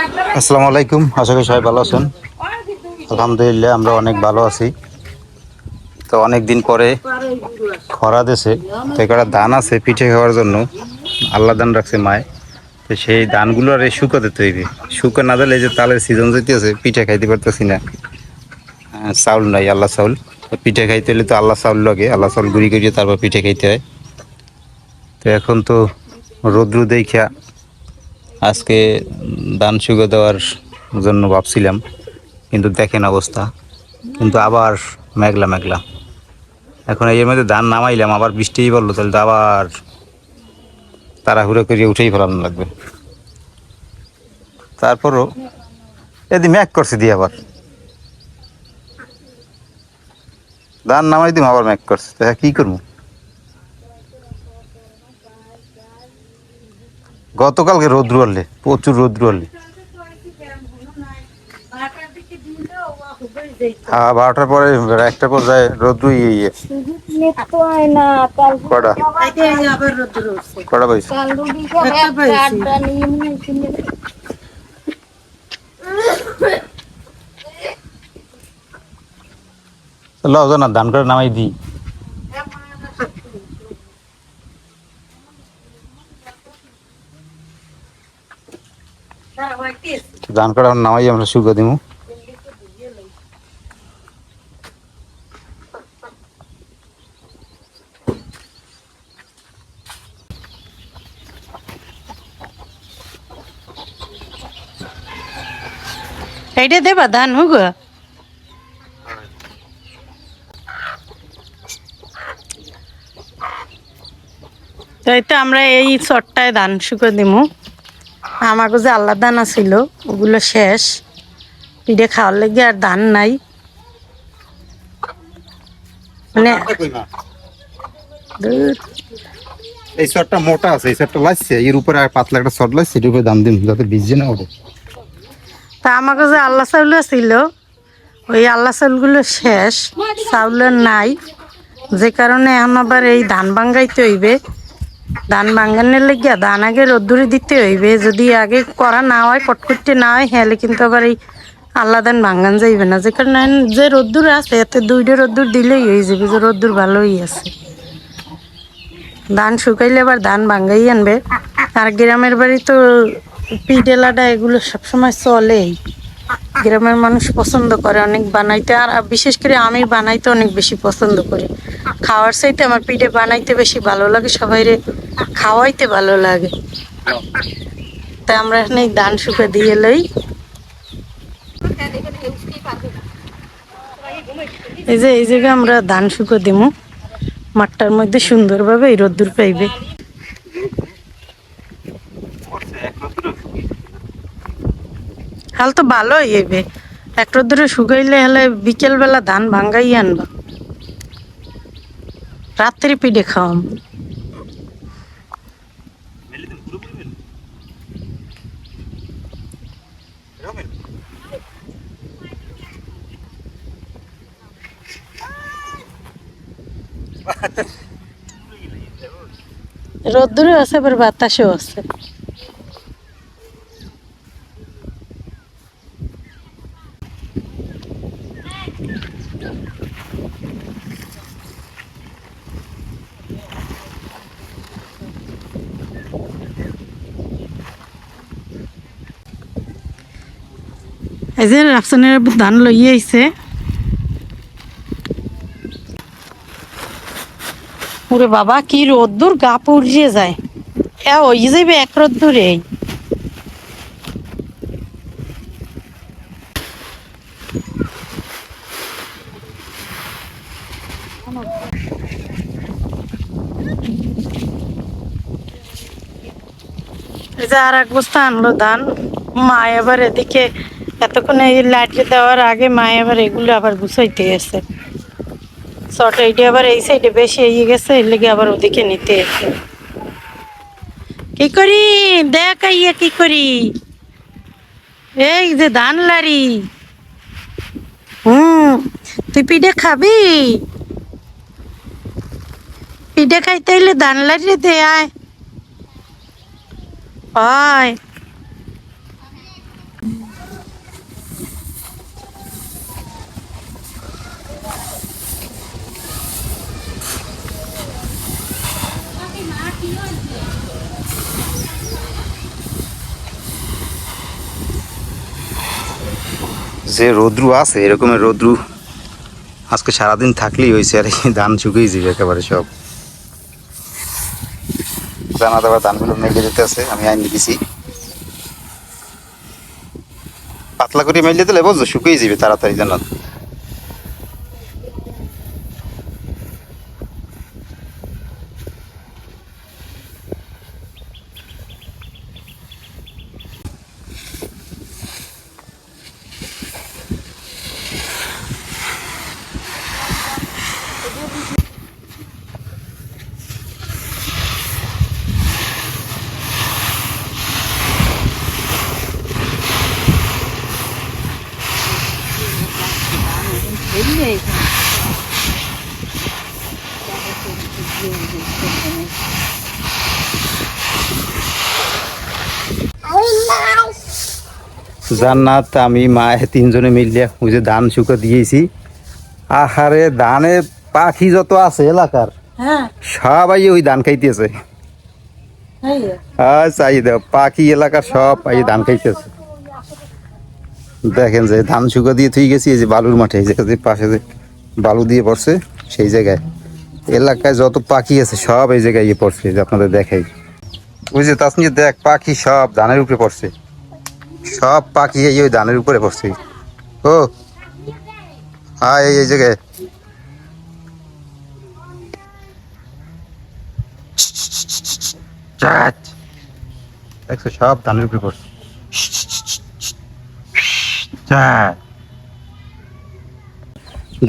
আসসালামু আলাইকুম, আশা করি সবাই ভালো আছেন। আলহামদুলিল্লাহ, আমরা অনেক ভালো আছি। তো অনেক দিন পরে খরা দেশে তো একটা ধান আছে পিঠে খাওয়ার জন্য, আল্লাহ দান রাখছে মায়। তো সেই ধানগুলো আর শুকোতে তৈরি। শুকো না দিলে যে তালের সিজন যেতেছে পিঠে খাইতে পারতেছি না। চাউল নাই, আল্লাহ চাউল। পিঠে খাইতে হলে তো আল্লাহ চাউল লাগে, আল্লাহ চাউল গুঁড়ি করিয়ে তারপর পিঠে খাইতে হয়। তো এখন তো রোদ্রু দেখা আজকে ধান শুকো দেওয়ার জন্য ভাবছিলাম, কিন্তু দেখেন অবস্থা। কিন্তু আবার মেঘলা মেঘলা। এখন এর মধ্যে ধান নামাইলাম, আবার বৃষ্টিই বলল তাহলে তো আবার তাড়াহুড়ো করে উঠেই ফেলানো লাগবে। তারপরও এদি ম্যাক করছে দিয়ে আবার। ধান নামাই দিম, আবার ম্যাক করছে। তা কী করব? গতকালকে রোদ্রু আনলে, প্রচুর রোদ্রু আনলে। হ্যাঁ বারোটার পরে একটা পর যায় রোদ্রু ইয়ে ইয়ে। কটা? কটা পাইছে লও না ধান করে নামাই দিই। ধান করে নামাই আমরা শুকা দিমু। এইটা দেবা ধান হুগ? তাই তো আমরা এই চটটায় ধান শুকে দিমু। আমাকে যে আল্লাহ দান আছিল ওগুলো শেষ। পিঠে খাওয়ার লেগে আর ধান নাই। মানে এই শটটা মোটা আছে এই শটটা লাগছে। এর উপরে আর পাতলা একটা শট লাগছে এর উপরে দাম দিন যাতে ভিজে না ওঠে তা আমাকে যে আল্লাহ চাউল ছিল ওই আল্লাহ চাউলগুলো শেষ। চাউলের নাই। যে কারণে এখন আবার এই ধান ভাঙ্গাইতে হইবে। ধান ভাঙ্গানোর লেগিয়া ধান আগে রোদ্দুরে দিতে হইবে। যদি আগে করা না হয় কটকটতে না হয়, হেলে কিন্তু আবার এই আল্লাহ ধান ভাঙ্গান যাইবে না। যে কারণে যে রোদ্দুর আছে, এতে দুইটা রোদ্দুর দিলেই হয়ে যাবে যে রোদ্দুর ভালোই আছে। ধান শুকাইলে আবার ধান ভাঙ্গাই আনবে। আর গ্রামের বাড়ি তো পিডেলাটা এগুলো সবসময় চলেই। গ্রামের মানুষ পছন্দ করে, অনেক বানাইতে, আর বিশেষ করে আমি বানাইতে অনেক বেশি পছন্দ করি। খাওয়ার চাইতে আমার পিঠে বানাইতে বেশি ভালো লাগে সবাই খাওয়াইতে ভালো লাগে। তাই আমরা এখানে ধান শুকে দিয়ে লই। এই যে, এই জায়গায় আমরা ধান শুকে দিমু। মাঠটার মধ্যে সুন্দরভাবে এই রোদ্দুর পাইবে। হাল তো ভালোই হইবে। একটা দূরে শুকাইলে হলে বিকেল বেলা ধান ভাঙ্গাই আনবা। রাত্রি পিঠে খাওয়াম। রোদ্দুরে আছে, আবার বাতাসও আছে। এই যে রাফসানের ধান লইয়ে আইছে। ওরে বাবা, কি রোদ্দুর গা পুড়িয়ে যায়। এ, ওই যাইবে এক রোদ্দুরে আর এক বস্তা আনলো ধান। মা এবার এদিকে এতক্ষণ এই লাইট দেওয়ার আগে মা আবার এগুলো আবার গুছাইতে গেছে। শর্ট এইটা আবার এই সাইডে বেশি এগিয়ে গেছে, এর লেগে আবার ওদিকে নিতে এসে। কি করি? দেখ ইয়ে কি করি? এই যে ধান লারি হুম, তুই পিঠে খাবি? পিঠে খাইতে হইলে ধান লারি দে, আয়। হয় যে রৌদ্রু আছে, এরকমের রৌদ্রু আজকে সারাদিন থাকলেই হয়েছে আর ধান চুকেই যাবে একেবারে সব। জানা দাবা ধানগুলো মেলে যেতে আছে, আমি আইন দিছি। পাতলা করে মেলে দিলে বলছো শুকিয়ে যাবে তাড়াতাড়ি জানা জান্নাত আমি মায়ে তিনজনে মিলিয়ে ওই যে ধান শুকা দিয়েছি। আহারে ধানে পাখি যত আছে এলাকার হ্যাঁ। সবাই ওই ধান খাইতেছে। দাও পাখি এলাকার সব এই ধান খাইতেছে। দেখেন যে ধান শুকা দিয়ে থুই গেছি এই যে বালুর মাঠে এই যে পাশে যে বালু দিয়ে পড়ছে সেই জায়গায়। এলাকায় যত পাখি আছে সব এই জায়গায় ইয়ে পড়ছে যে আপনাদের দেখাই। ওই যে তাসনি দেখ পাখি সব ধানের উপরে পড়ছে। সব পাখি এই ওই ধানের উপরে পড়ছে। ও হ্যাঁ এই জায়গায়। সব ধানের উপরে পড়ছে।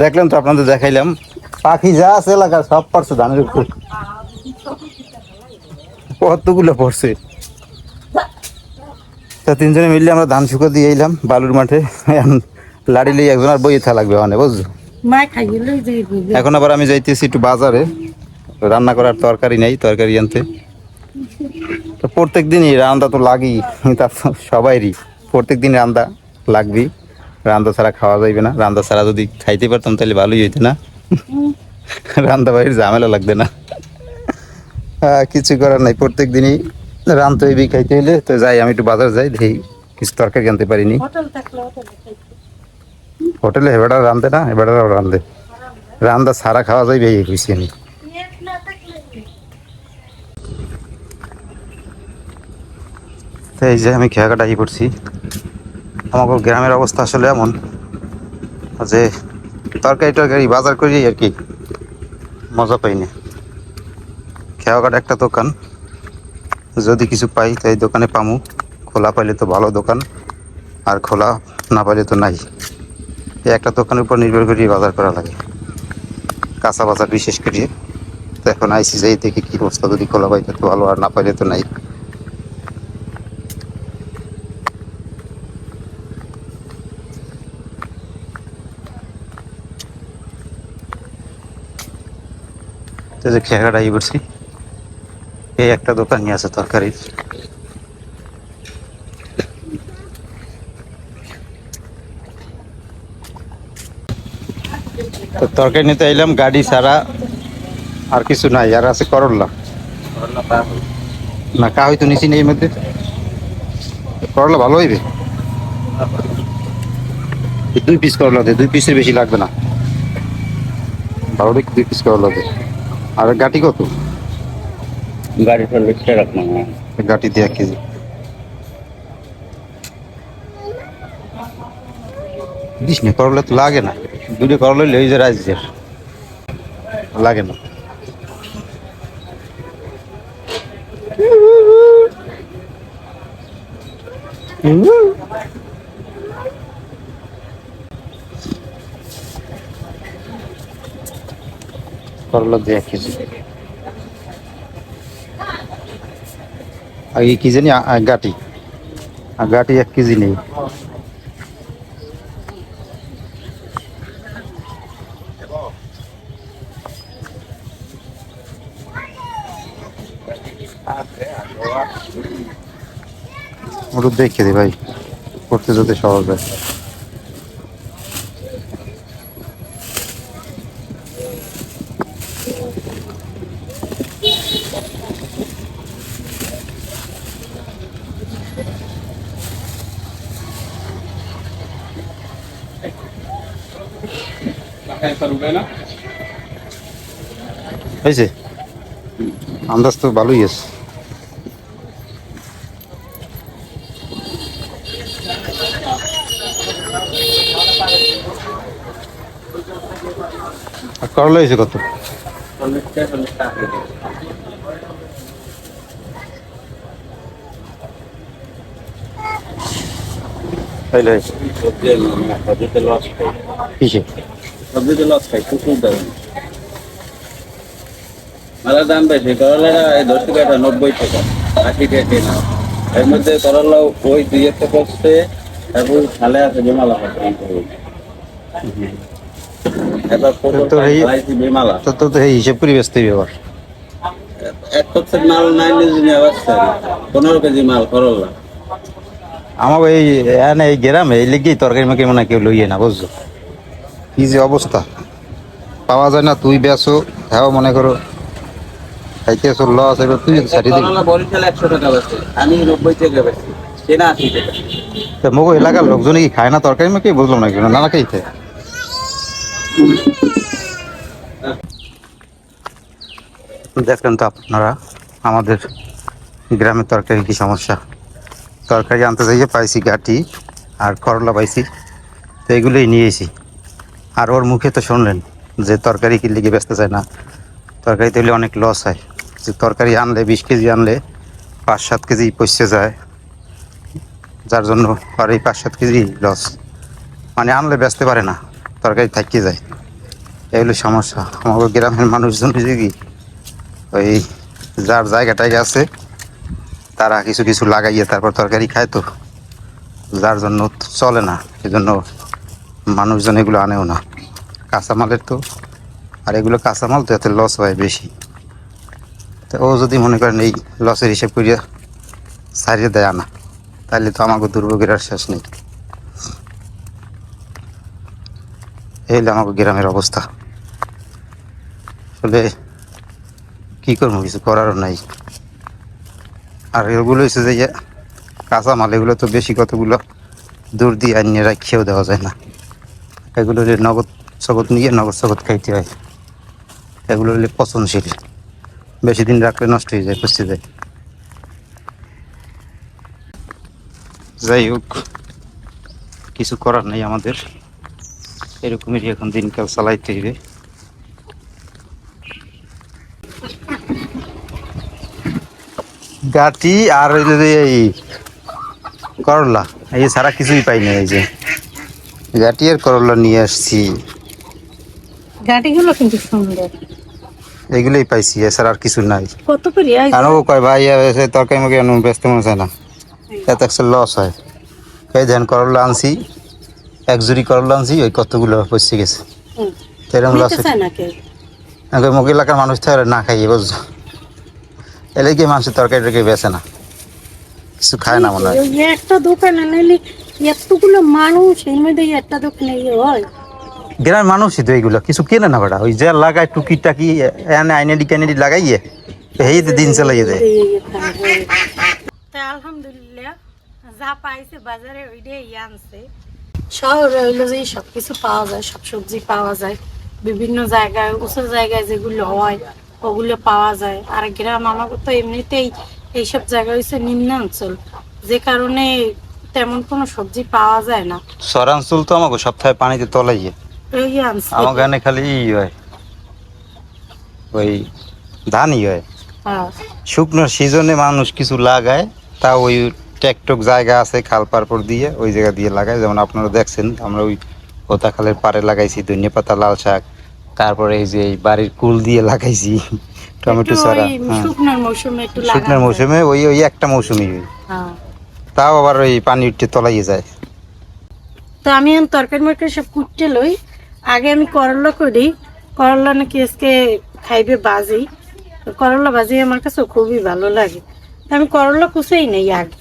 দেখলাম তো, আপনাদের দেখাইলাম। পাখি যা আছে এলাকার সব পড়ছে ধানের উপরে। কতগুলো পড়ছে? তা তিনজনে মিললে আমরা ধান শুকো দিয়ে এলাম বালুর মাঠে। লাড়ি লিয়ে একজন আর বইয়ে থা লাগবে মানে বুঝছ? এখন আবার আমি যাইতেছি একটু বাজারে। রান্না করার তরকারি নেই তরকারি আনতে। তো প্রত্যেক দিনই রান্না তো লাগেই তা তো সবাইরই। প্রত্যেক দিন রান্না লাগবেই। রান্না ছাড়া খাওয়া যাইবে না। রান্না ছাড়া যদি খাইতে পারতাম তাহলে ভালোই হইতো না। রান্না বাড়ির ঝামেলা লাগবে না। কিছু করার নাই প্রত্যেক দিনই রান্না হইবি খাইতে হইলে তো যাই আমি একটু বাজার যাই দেখি কিছু তরকারি আনতে পারিনি। হোটেলে হোটেলে রান্ধে না হেবাটারাও রান্ধে। রান্দা সারা খাওয়া যাইবে এই খুশি আমি তো এই যে আমি খেয়া কাটাই পড়ছি। আমাকে গ্রামের অবস্থা আসলে এমন যে তরকারি টরকারি বাজার করি আর কি মজা পাই না। খেয়া কাটা একটা দোকান। যদি কিছু পাই, তাই দোকানে পামু। খোলা পাইলে তো ভালো দোকান, আর খোলা না পাইলে তো নাই। একটা দোকানের উপর নির্ভর করে বাজার করা লাগে। কাঁচা বাজার বিশেষ করে তো এখন আইসি যাই, দেখি কি অবস্থা। যদি খোলা পাই তো ভালো, আর না পাইলে তো নাই। তো খেয়াঘাট আই পড়ছি এই একটা দোকানই আছে তরকারির। তো তরকারি নিতে এলাম গাড়ি ছাড়া আর কিছু নাই আর আছে করল্লা না কা হয়তো নিচি নেই মধ্যে। করলা ভালো হইবে? দুই পিস করলা দে দুই পিসের বেশি লাগবে না। দেখি দুই পিস করলা দে। আর গাটি কত? গাড়ি पर रिक्शा रखना है গাটি দিয়ে এক কেজি দিস না করলা তো লাগে না দুটো করলা লই যে রাজ্যের লাগে না করলা দিয়ে এক এই কি জানি গাটি। গাটি এক কেজি নেই। ওটা দেখে দি ভাই, করতে যেতে সহজ হয়। হয়েছে? আন্দাজ তো ভালোই আছে। করলা হয়েছে কত? হয়েছে সবজিতে লস খাই প্রচুর দাম মেলা দাম বেশি করলাটা দশ টাকা নব্বই টাকা আশি টাকা এর মধ্যে করলা ওই দুই একটা পড়ছে তারপর খালে আছে বেমালা তো। তো হিসেব করে ব্যস্ত ব্যাপার এক মাল নাই কেজি নিয়ে আসছে পনেরো কেজি মাল করলা। আমার এই গ্রামে এই লেগেই তরকারি মাকে মনে কেউ লইয়ে না বুঝছ? কি যে অবস্থা? পাওয়া যায় না তুই বেসো হ্যাঁ মনে করো। খাইতেছো লস এবার তুই ছাড়িয়ে দিবি। বরিশাল একশো টাকা বেশি আমি নব্বই টাকা বেশি সেনা আশি টাকা। তা মগো এলাকার লোকজনে কি খায় না তরকারি মাকে বুঝলাম না কেন না খাইতে। দেখলেন তো আপনারা আমাদের গ্রামের তরকারি কি সমস্যা? তরকারি আনতে যাইয়ে পাইছি গাটি আর করলা পাইছি তো এগুলোই নিয়েছি আর ওর মুখে তো শুনলেন যে তরকারি কিনলে কি বেচতে চায় না। তরকারি তৈলে অনেক লস হয়। যে তরকারি আনলে, বিশ কেজি আনলে পাঁচ সাত কেজি পচে যায়। যার জন্য আর এই পাঁচ সাত কেজি লস মানে আনলে বেচতে পারে না, তরকারি থাকিয়ে যায়। এই হলো সমস্যা। আমাদের গ্রামের মানুষজন কি, ওই যার জায়গা টাইগা আছে, তারা কিছু কিছু লাগাইয়ে তারপর তরকারি খায় তো, যার জন্য চলে না। সেজন্য মানুষজন এগুলো আনেও না। কাঁচামালের তো, আর এগুলো কাঁচামাল তো এতে লস হয় বেশি। তো ও যদি মনে করেন এই লসের হিসেব করিয়া সারিয়ে দেয় আনা, তাহলে তো আমাকে দুর্ভোগের আর শেষ নেই। এই আমাকে গ্রামের অবস্থা। আসলে কি করব, কিছু করারও নাই। আর এগুলো হচ্ছে যে কাঁচামাল, এগুলো তো বেশি কতগুলো দূর দিয়ে আনিয়ে রাখিয়েও দেওয়া যায় না। এগুলো হলে নগদ সগদ নিয়ে নগদ সগদ খাইতে হয়, এগুলো হলে পচনশীল। বেশি দিন রাখলে নষ্ট হয়ে যায় পুষতে যায়। যাই হোক, কিছু করার নেই আমাদের। এরকমেরই এখন দিনকাল চালাইতে হইবে। গাটি আর এই করলা, এই সারা কিছুই পাইনি এই যে। গাটি আর করলা নিয়ে আসছি। গাড়িগুলো কিন্তু সুন্দর। এগুলোই পাইছি এছাড়া আর কিছু নাই। কত করে আর ও কয় ভাই তরকারি মুখে ব্যস্ত মনে হয় না? এত একটা লস হয়। এই ধ্যান করলা আনছি এক জুড়ি করলা আনছি ওই কতগুলো পচে গেছে। এরকম লস চায় আগে মুখ এলাকার মানুষ তো না খাইয়ে বুঝছ? এলে কি মানুষের তরকারি বেছে না? কিছু খায় না মনে হয়। একটা দোকানে নিলে এতগুলো মানুষ এর মধ্যে একটা দোকানে ইয়ে হয়। গ্রামের মানুষই তো এইগুলো কিছু কেনে না বেটা ওই যে লাগায় টুকি টাকি এনে আইনেডি কাইনেডি লাগাইয়ে এই তো দিন চালাইয়ে দেয়। তা আলহামদুলিল্লাহ যা পাইছে বাজারে ওইটাই আনছে। শহরে হইল যে সব কিছু পাওয়া যায় সব সবজি পাওয়া যায় বিভিন্ন জায়গায় উঁচু জায়গায় যেগুলো হয় ওগুলো পাওয়া যায়। আর গ্রাম আমাকে তো এমনিতেই এইসব জায়গা হচ্ছে নিম্নাঞ্চল যে কারণে তেমন কোনো সবজি পাওয়া যায় না। শহরাঞ্চল তো আমাকে সপ্তাহে পানিতে তলাইয়ে। ওই আনছে। আমার গানে খালি ই হয়। ওই ধানই হয়। হ্যাঁ। শুকনো সিজনে মানুষ কিছু লাগায় তা ওই ট্যাকটক জায়গা আছে খাল পারপর দিয়ে ওই জায়গা দিয়ে লাগায়। যেমন আপনারা দেখছেন আমরা ওই হোতা খালের পাড়ে লাগাইছি ধনিয়া পাতা লাল শাক। তারপরে এই যে এই বাড়ির কুল দিয়ে লাগাইছি টমেটো ওই হ্যাঁ। শুকনোর মৌসুমে একটু শুকনোর মৌসুমে ওই ওই একটা মৌসুমই। হ্যাঁ। তাও আবার ওই পানি উঠতে তলাইয়ে যায়। তো আমি এখন তরকারি মরকারি সব কুটতে লই। আগে আমি করলা করি। করলা নাকি আজকে খাইবে বাজি করলা বাজি আমার কাছে খুবই ভালো লাগে। আমি করলা কুচেই নেই আগে।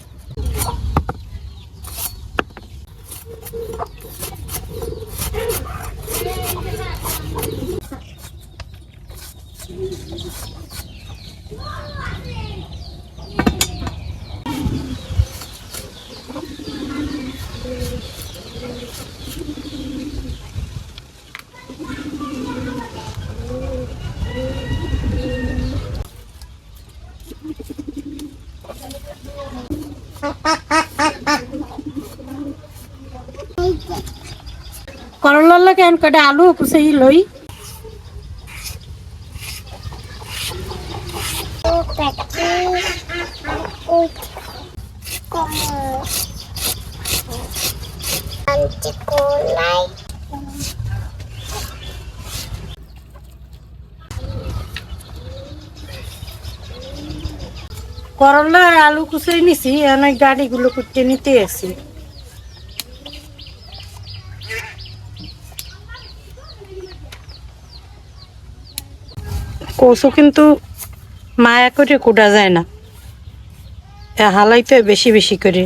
করলার লাগে এন কটা আলু কুসেই লই? করলা আলু কুচাই নিছি অনেক গাড়িগুলো করতে নিতে আসি। কচু কিন্তু মায়া করে কুটা যায় না। হালাইতে বেশি বেশি করে।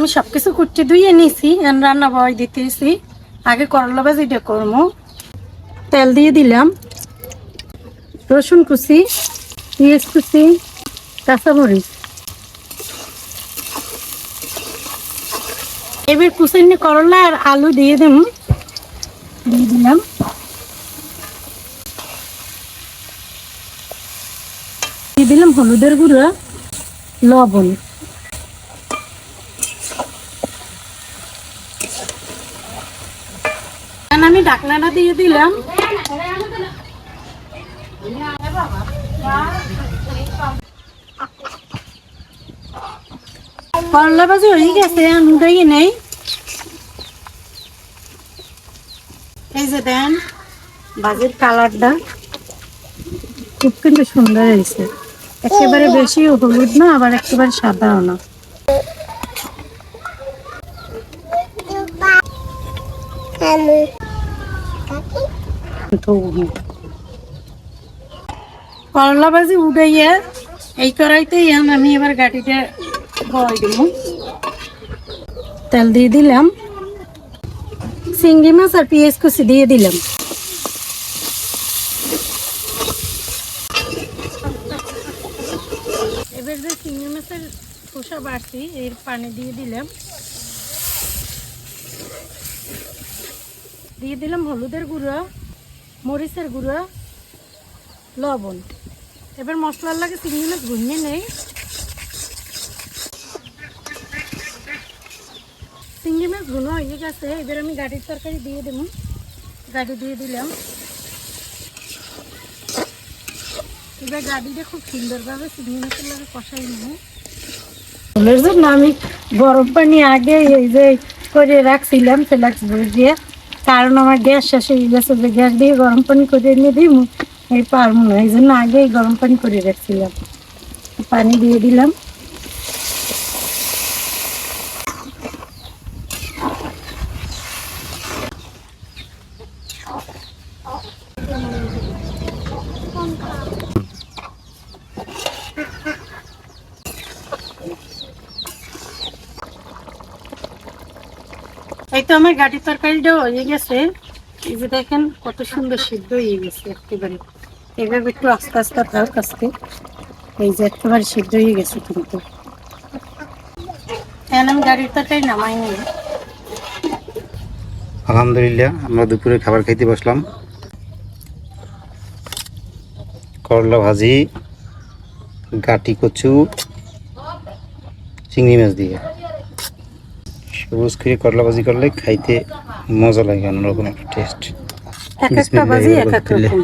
আমি সবকিছু কুটতে ধুয়ে নিছি রান্না বয় দিতেছি। আগে করলা ভাজিটা করব তেল দিয়ে দিলাম। রসুন কুচি, পেঁয়াজ কুচি কাঁচামরিচ এবার কুচাইনি করলা আর আলু দিয়ে দিম দিয়ে দিলাম। দিয়ে দিলাম হলুদের গুঁড়া, লবণ এখন আমি ঢাকনাটা দিয়ে দিলাম। হয়ে গেছে নেই। এই যে দেন ভাজির কালারটা। খুব কিন্তু সুন্দর হয়েছে। একেবারে বেশি হলুদ না, আবার একেবারে সাদাও না। করলা ভাজি উঠাইয়া এই কড়াইতেই আমি এবার গাটিটা বয় দিব তেল দিয়ে দিলাম। চিংড়ি মাছ আর পেঁয়াজ কুচি দিয়ে দিলাম। এবার যে চিংড়ি মাছের খোসা বাড়ছি, এর পানি দিয়ে দিলাম। দিয়ে দিলাম হলুদের গুঁড়ো। মরিচের গুঁড়া, লবণ। এবার মশলার লাগে চিংড়ি মাছ ভুনিয়ে নেই। চিংড়ি মাছ ভুনো হয়ে গেছে। এবার আমি গাড়ির তরকারি দিয়ে দেবো। গাড়ি দিয়ে দিলাম। এবার গাড়িটা খুব সুন্দরভাবে চিংড়ি মাছের লাগে কষাই নেব। জন্য আমি গরম পানি আগে এই যে করে রাখছিলাম সেলাক্স ফেলাক্স দিয়ে। কারণ আমার গ্যাস শেষ হয়ে গেছে যে গ্যাস দিয়ে গরম পানি করে এনে দিই এই পারব না, এই জন্য আগেই গরম পানি করে রাখছিলাম। পানি দিয়ে দিলাম। আমার গাড়ির তরকারিটা হয়ে গেছে। এই যে দেখেন কত সুন্দর সিদ্ধ হয়ে গেছে একেবারে। এভাবে একটু আস্তে আস্তে থাক আস্তে এই যে একেবারে সিদ্ধ হয়ে গেছে কিন্তু। আমি গাড়ির তরকারি নামাই আলহামদুলিল্লাহ, আমরা দুপুরে খাবার খাইতে বসলাম। করলা ভাজি, গাটি কচু, চিংড়ি মাছ দিয়ে। সবুজ করে করলা ভাজি করলে খাইতে মজা লাগে অন্যরকম একটা টেস্ট এক একটা এক এক রকম।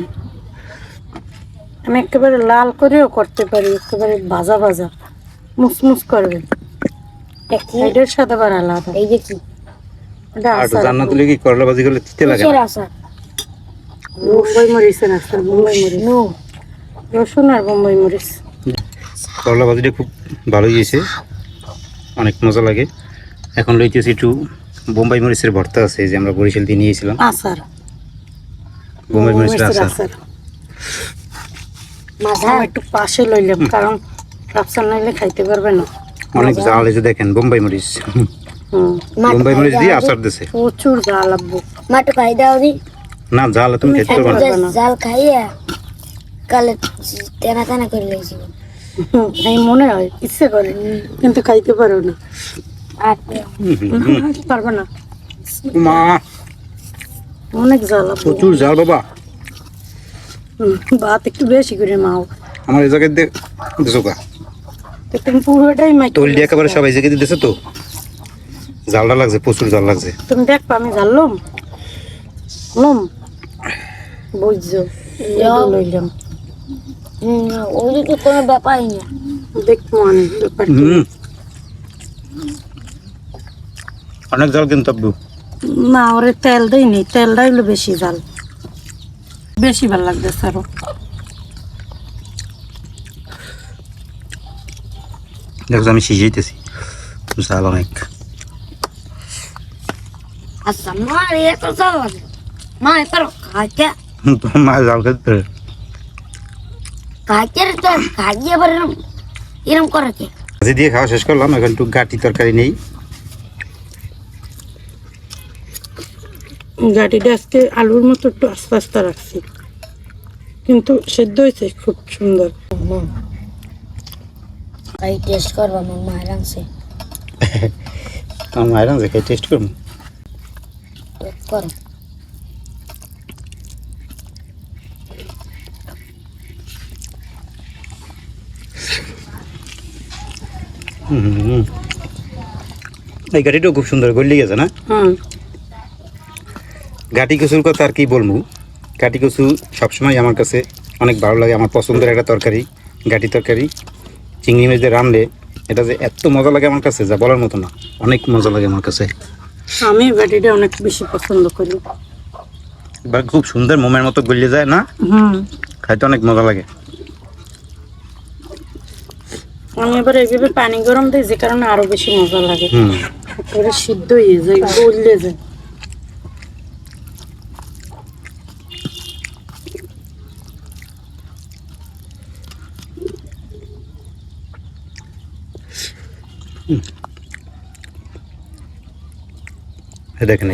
আমি একেবারে লাল করেও করতে পারি একেবারে ভাজা ভাজা। মুসমুস করবে এটার সাথে আবার আলাদা। এই যে কি? এটা আর আচার। জান্নাত দিলে কি করলা ভাজি করলে তিতে লাগে? বোম্বাই মরিচের আচার বোম্বাই মরিচ। রসুন আর বোম্বাই মরিচ। করলা ভাজিটা খুব ভালো হয়েছে। অনেক মজা লাগে। এখন লইতেছি একটু বোম্বাই মরিচের ভর্তা আছে যে আমরা বরিশাল দিয়ে নিয়েছিলাম। আচার। বোম্বাই মরিচের আচার। একটু পাশে লইলাম কারণ রাফসান নাইলে খাইতে পারবে না। অনেক জাল এসে দেখেন বোম্বাই মরিচ। বোম্বাই মরিচ দিয়ে আচার দিছে। প্রচুর জাল লাগবো মাটু খাই দাও দি। না জাল তুমি খেতে পারবে না। জাল খাইয়া কালে তেনা তেনা করে হুম, এই মনে হয় ইচ্ছে করে কিন্তু খাইতে পারো না। আর। পারবে না। মা। অনেক জ্বালা প্রচুর জাল বাবা। ভাত একটু বেশি করে মাও। আমার এই জায়গায় দিছো কা তুমি পুরোটাই মাই তৈল দিয়ে একেবারে সবাই জায়গায় দিতেছে তো। জালটা লাগছে প্রচুর জাল লাগছে। তুমি দেখবা আমি জানলাম লম? বুঝছ যাও। লইলাম। হুম, ওদিকে কোনো ব্যাপারই না দেখব আমি ব্যাপারটা। হুম অনেক জাল কিন্তু আব্বু। না ওরে তেল দেয়নি তেলটা হইল বেশি জাল। বেশি ভালো লাগতেছে আরও। দেখো আমি সিজাইতেছি জাল অনেক। আচ্ছা মা এত চাল আছে মা এত খাইতে। মা জাল খেতে। খাইতে রে তো খাইয়ে এরম এরম করে কে? দিয়ে খাওয়া শেষ করলাম এখন একটু গাটি তরকারি নেই। গাড়িটা আজকে আলুর মতো একটু আস্তে আস্তে রাখছি। কিন্তু সেদ্ধ হয়েছে খুব সুন্দর। টেস্ট করব? আমার মায়ের আনছে। আমার মায়ের আনছে? খাই টেস্ট করব? করো। এই গাড়িটাও খুব সুন্দর গলি গেছে না? হুম গাটি কচুর কথা আর কি বলব? গাটি কচু সবসময় আমার কাছে অনেক ভালো লাগে আমার পছন্দের একটা তরকারি গাটি তরকারি। চিংড়ি মাছ দিয়ে রানলে এটা যে এত মজা লাগে আমার কাছে যা বলার মতো না অনেক মজা লাগে আমার কাছে। আমি গাড়িটা অনেক বেশি পছন্দ করি। এবার খুব সুন্দর মোমের মতো গলিয়ে যায় না? হুম। খাইতে অনেক মজা লাগে। আমি এবার এইভাবে পানি গরম দিই যে কারণে আরও বেশি মজা লাগে। একেবারে সিদ্ধ হয়ে যায় গলে যায়। দেখেন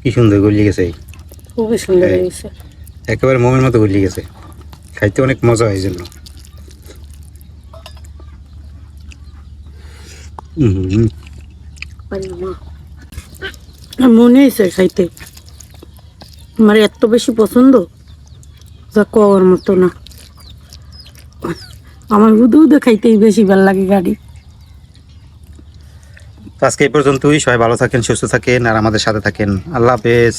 কি সুন্দর গলিয়ে গেছে খুবই সুন্দর হ্যাঁ। হয়েছে একেবারে মোমের মতো গলিয়ে গেছে। খাইতে অনেক মজা হয় জন্য। মনে হয়েছে খাইতে। আমার এত বেশি পছন্দ। যা কওয়ার মতো না। আমার উদু দেখাইতেই খাইতেই বেশি ভালো লাগে গাড়ি। আজকে এই পর্যন্তই, সবাই ভালো থাকেন, সুস্থ থাকেন, আর আমাদের সাথে থাকেন। আল্লাহ হাফেজ।